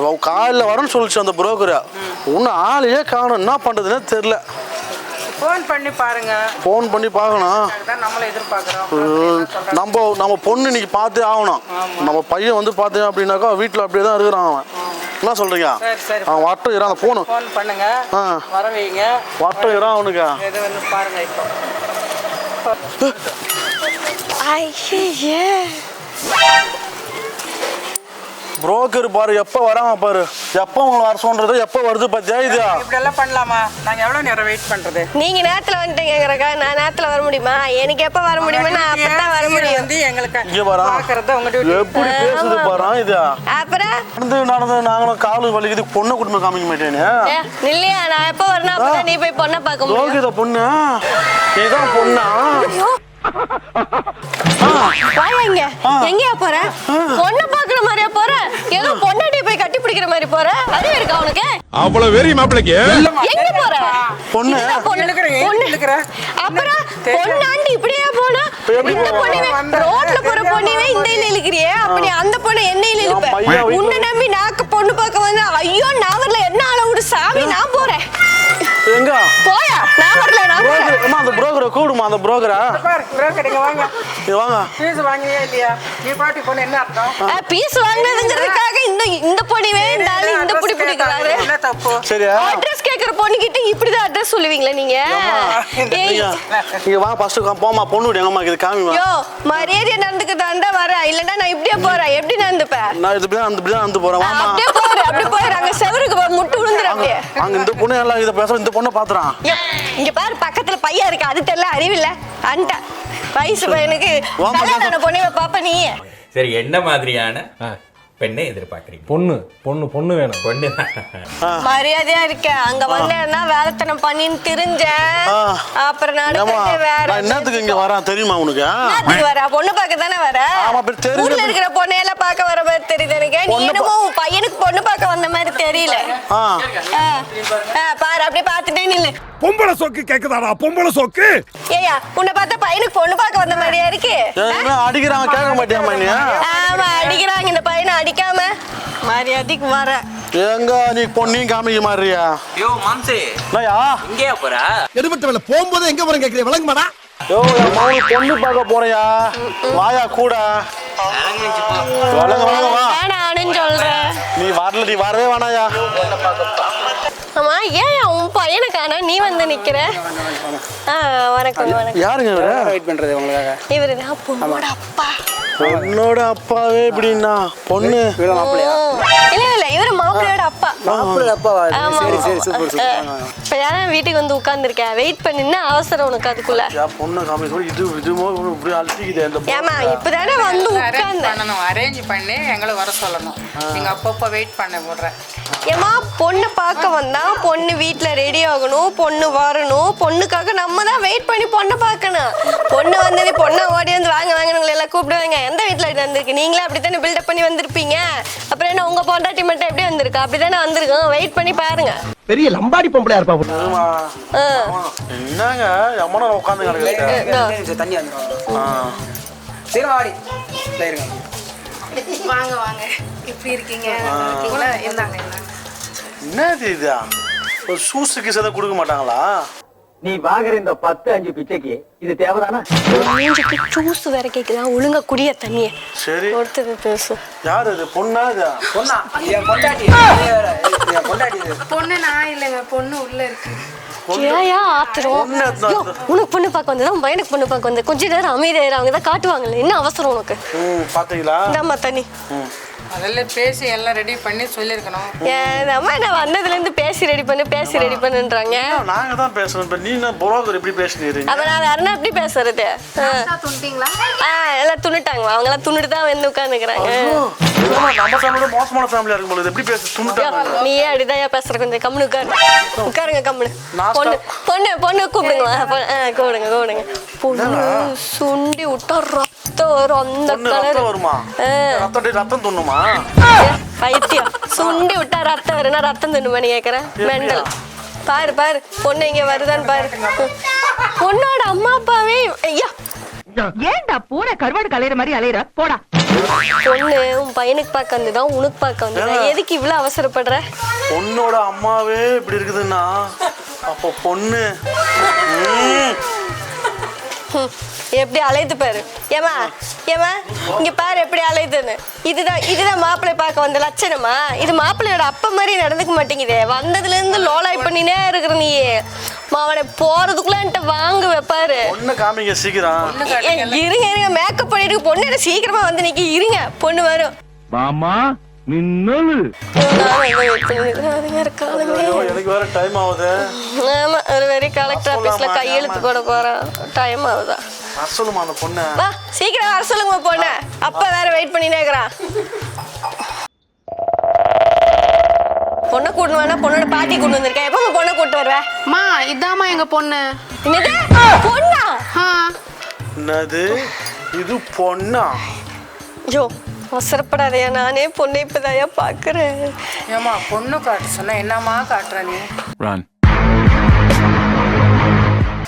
காலைல வரேன்னு சொல்லிச்சு அந்த புரோக்கர் இன்னும் ஆளையே காணும். என்ன பண்ணுறதுனே தெரில ஃபோன் பண்ணி பாருங்க. ஃபோன் பண்ணி பார்க்கணும். நம்ம நம்ம பொண்ணு இன்னைக்கு பார்த்தே ஆகணும். நம்ம பையன் வந்து பார்த்தேன் அப்படின்னாக்கா வீட்டில் அப்படியே தான் இருக்கிறான் அவன். என்ன சரி அவன் வட்டம் இறான். அந்த ஃபோனு ஃபோன் பண்ணுங்க. ஆ. வட்டம் இறான் அவனுக்கு. எது வந்து பாருங்க இப்போ. ஐயே புரோக்கர் பாரு எப்போ வராங்க பாரு. எப்போ உங்களை வர சொல்றது எப்போ வருது பார்த்தியா இது இப்படி எல்லாம் பண்ணலாமா? நாங்க எவ்வளவு நேரம் வெயிட் பண்றது? நீங்க நேரத்துல வந்துட்டீங்கக்கா நான் நேரத்துல வர முடியுமா? எனக்கு எப்ப வர முடியுமா நான் அப்பதான் வர முடியும். வந்து எங்களுக்கு இங்க வரா. எப்படி பேசுது பாரு இது அப்புறம்? நடந்து நடந்து நாங்களும் காலு வலிக்குது பொண்ணை குடும்பம் காமிக்க மாட்டேன்னு. இல்லையா நான் எப்ப வரணும் அப்பதான் நீ போய் பொண்ணை பார்க்க முடியும். பொண்ணு? இதான் பொண்ணா? வாயா இங்க. எங்கயா போற பொண்ணை பாக்குற மாதிரியா போற ஏதோ பொண்டாட்டி போய் கட்டி பிடிக்கிற மாதிரி போற? அறிவு இருக்கா உனக்கு? அவ்வளவு வெறி மாப்பிளைக்கு? எங்க போற? பொண்ணு. பொண்ணு. அப்புறம். பொண்ணாண்டி இப்படியே போனா? இந்த? பொண்ணுவே வந்தா. ரோட்ல போற பொண்ணுவே இந்த இல இழுக்கிறியே அப்படி அந்த பொண்ணு என்ன இல இழுப்ப? உன்னை நம்பி நாக்கு பொண்ணு பார்க்க வந்து ஐயோ நான் வரல என்ன ஆள விடு? சாமி நான் போறேன். எங்க? போயா? அம்மா அந்த புரோக்கரை கூடுமா அந்த புரோக்கரை பாரு broker இங்க வாங்க. இது வாங்க. ஃபீஸ் வாங்கினியா இல்லையா? நீ பாட்டி பொண்ணு என்ன அர்த்தம்? பீஸ் வாங்கினதுங்கிறதுக்காக இந்த இந்த பொண்ணுவே இந்த ஆளு இந்த புடி பிடிக்கிறாரு. என்ன தப்பு? சரியா அட்ரஸ் கேக்குற பொண்ணுகிட்ட இப்படிதான் அட்ரஸ் சொல்லுவீங்களா நீங்க? இங்க வா ஃபர்ஸ்ட் போமா பொண்ணு விடு எங்கம்மா இது காமிமா யோ மரியாதையா நடந்துக்கிட்டாண்டா வரேன் இல்லன்னா நான் இப்படியே போறேன். எப்படி நடந்துப்பேன் நான் இது இப்படி தான் அந்த இப்படி தான் வந்து போறேன் வாமா அப்படியே போயிரு அப்படியே போயிரு அங்க செவருக்கு முட்டு அப்படியே. அங்க இந்த பொண்ணு எல்லாம் இதை பேசுற இந்த பொண்ணை பாத்துறான் இங்க பாரு பக்கத்துல பையன் இருக்கு அது தெரியல அறிவில்ல. அன்ட்ட. வயசு பையனுக்கு கல்யாணம் பொண்ணு பாப்ப நீ. சரி என்ன மாதிரியான பெண்ணை எதிர்பார்க்குறீங்க? பொண்ணு பொண்ணு பொண்ணு வேணும். பொண்ணு. மரியாதையா இருக்க. அங்க வந்தேன்னா வேலைத்தனம் பண்ணின்னு திரிஞ்சேன். அப்புறம் நடக்கிறது வேற நான் என்னத்துக்கு இங்க வரேன்? தெரியுமா உனக்கு? வர? பொண்ணு பார்க்க தானே வர? ஆமா, இருக்கிற பொண்ணையெல்லாம் பார்க்க வர மாதிரி தெரியுது எனக்கு. நீ பொண்ணு என்னமோ உன் பையனுக்கு பொண்ணு பார்க்க வந்த மாதிரி தெரியல. பாரு அப்படியே பார்த்துட்டே நில்லு. பொம்பளை சொக்கு கேக்குதாடா? பொம்பளை சொக்கு? ஏயா உன்னை பார்த்தா பையனுக்கு பொண்ணு பார்க்க வந்த மாதிரியா இருக்கு? அடிக்கிறாங்க கேட்க மாட்டியாமா நீ ஆமா அடிக்கிறாங்க இந்த பையனை அடிக்காம. மரியாதைக்கு வர. எங்க நீ பொண்ணையும் காமிக்க மாறியா? யோ மாம்சே. என்னய்யா? இங்கேயா போறா? எடுபட்ட வேலை போகும்போது எங்க போறேன் கேக்குறேன் விளங்குமாடா? யோ மகனுக்கு பொண்ணு பார்க்க போறியா? வாயா கூட. நீ வரல நீ வரவே வேணாயா ஆமா ஏன் உன் பையனை காண நீ வந்து நிக்கிற? ஆ வணக்கம் வணக்கம். யாருங்க இவரு? வெயிட் பண்றது உங்களுக்காக? இவரு தான் பொண்ணோட அப்பா. பொண்ணோட அப்பாவே இப்படின்னா பொண்ணு. இல்ல இல்ல இவரு மாப்பிள்ளையோட அப்பா. மாப்பிள்ளை அப்பாவா ஆமா. சரி சரி சூப்பர் ஆ. இப்ப யாரும் வீட்டுக்கு வந்து உட்கார்ந்துருக்கேன்? வெயிட் பண்ணுன்னா அவசரம் உனக்கு அதுக்குள்ள. என் பொண்ணை காமிக்க சொல்லி இது இதுமோ இப்படி அழுத்திக்குது இந்த ஏமா இப்பதானே வந்து அரேஞ்ச் உட்கார்ந்த. பண்ணணும். அரேஞ்ச் பண்ணி எங்களை வர சொல்லணும். நீங்க அப்பப்போ வெயிட் பண்ண விடுறேன். ஏமா பொண்ணு பார்க்க வந்தா பொண்ணு வீட்ல ரெடி ஆகணும் பொண்ணு வரணும் பொண்ணுக்காக நம்ம தான் வெயிட் பண்ணி பொண்ணை பார்க்கணும். பொண்ணு வந்தது பொண்ணை ஓடி வந்து வாங்க வாங்க உங்களை எல்லாம் கூப்பிடுவாங்க எந்த வீட்ல இது வந்திருக்கு? நீங்களே அப்படித்தானே பில்டப் பண்ணி வந்திருப்பீங்க? அப்புறம் என்ன உங்க பொண்டாட்டி மட்டும் எப்படி வந்திருக்கு? அப்படிதானே வந்திருக்கோம். வெயிட் பண்ணி பாருங்க. பெரிய லம்பாடி பொம்பளையா இருப்பா. என்னங்க? எம்மனா உட்காந்து கிடக்கு. தண்ணி வந்துடும் ஆ. சரி வாடி. இருங்க. வாங்க வாங்க. எப்படி இருக்கீங்க. இருந்தாங்க என்னது இது? ஒரு சூசு எதாவது கொடுக்க மாட்டாங்களா? நீ வாங்குற இந்த பத்து அஞ்சு பிச்சைக்கு இது தேவைதானா? மூஞ்சிக்கு ஜூஸ் வேற கேக்குதா? ஒழுங்கா குடிய தண்ணிய. சரி. ஒருத்தர் பேசு. யார் இது? பொண்ணா இது? பொண்ணா? என் பொண்டாட்டி. என் பொண்டாட்டி இது பொண்ணு நான் இல்லைங்க பொண்ணு உள்ள இருக்கு. உனக்கு பொண்ணு பார்க்க வந்ததா? உன் பையனுக்கு பொண்ணு பார்க்க வந்தது? கொஞ்ச நேரம் அமைதியாயிரு அவங்க தான் காட்டுவாங்கல்ல. என்ன அவசரம் உனக்கு? ம் பாத்தீங்களா? இந்தாம்மா தண்ணி. அதெல்லாம் பேசி எல்லாம் ரெடி பண்ணி சொல்லியிருக்கணும். ஏன் அம்மா நான் வந்ததுல இருந்து பேசி ரெடி பண்ணு பேசி ரெடி பண்ணுன்றாங்க? நாங்க தான் பேசணும். இப்ப நீ என்ன புரோக்கர் எப்படி பேசுனீங்க? அப்ப நான் வேற எப்படி பேசுறது? ஆ. எல்லாம் துண்ணுட்டாங்க அவங்க எல்லாம் துண்ணுட்டு தான் வந்து உட்காந்துக்கிறாங்க நம்ம ஃபேமிலியோட மோசமான ஃபேமிலியா இருக்கும் பொழுது எப்படி பேச துணுட்டாங்க நீயே அப்படிதான் பேசுற கொஞ்சம் கம்முனு உட்காரு. உட்காருங்க கம்முனு. பொண்ணு பொண்ணு பொண்ணு ஆ, கூப்பிடுங்க கூப்பிடுங்க. பொண்ணு சுண்டி விட்டா ரத்தம் வரும் அந்த கலர் வருமா? ரத்தம் ரத்தம் துண்ணுமா பைத்தியம். சுண்டி விட்டா ரத்தம் வரும்னா ரத்தம் தின்னுமா நீ கேக்குற? மெண்டல். பாரு பாரு. பொண்ணு இங்க வருதான்னு பாரு. பொண்ணோட அம்மா அப்பாவே ஐயா. ஏன்டா பூனை கருவாடு கலையிற மாதிரி அலையிற? போடா. பொண்ணு உன் பையனுக்கு பார்க்க வந்துதான் உனக்கு பார்க்க வந்துதான் எதுக்கு இவ்வளவு அவசரப்படுற? பொண்ணோட அம்மாவே இப்படி இருக்குதுன்னா அப்போ பொண்ணு எப்படி அலையுது பாரு. ஏமா ஏமா இங்க பாரு எப்படி அலையுதுன்னு. இதுதான் இதுதான் மாப்பிள்ளை பார்க்க வந்த லட்சணமா? இது மாப்பிள்ளையோட அப்பா மாதிரி நடந்துக்க மாட்டேங்குதே. வந்ததுல இருந்து லோலாய் பண்ணினே இருக்கிற நீ அவனை போறதுக்குள்ள என்கிட்ட வைப்பாரு பொண்ணை காமிங்க சீக்கிரம். இருங்க இருங்க. மேக்கப் பண்ணிட்டு பொண்ணு என்ன சீக்கிரமா வந்து நிக்க. இருங்க பொண்ணு வரும். மாமா மின்னல் ஐயோ, எனக்கு வேற டைம் ஆகுது ஆமா ஒரு வெரி கலெக்டர் ஆபீஸ்ல? கையெழுத்து போட போறான் டைம் ஆகுதா வர சொல்லுமா அந்த பொண்ணை? வா சீக்கிரம் வர சொல்லுங்க பொண்ணு. அப்பா வேற வெயிட் பண்ணினே இருக்கிறான் பொண்ணை கூட்டு வேணா பொண்ணோட பாட்டி கூட்டு வந்திருக்கேன் எப்போ உங்க பொண்ணை கூட்டு வருவ? மா இதாம்மா எங்க பொண்ணு. என்னது? பொண்ணா என்னது? இது பொண்ணா? ஐயோ அவசரப்படாதயா நானே பொண்ணை இப்பதாயா பாக்குறேன். ஏமா பொண்ணு காட்ட சொன்னா என்னம்மா காட்டுற நீ.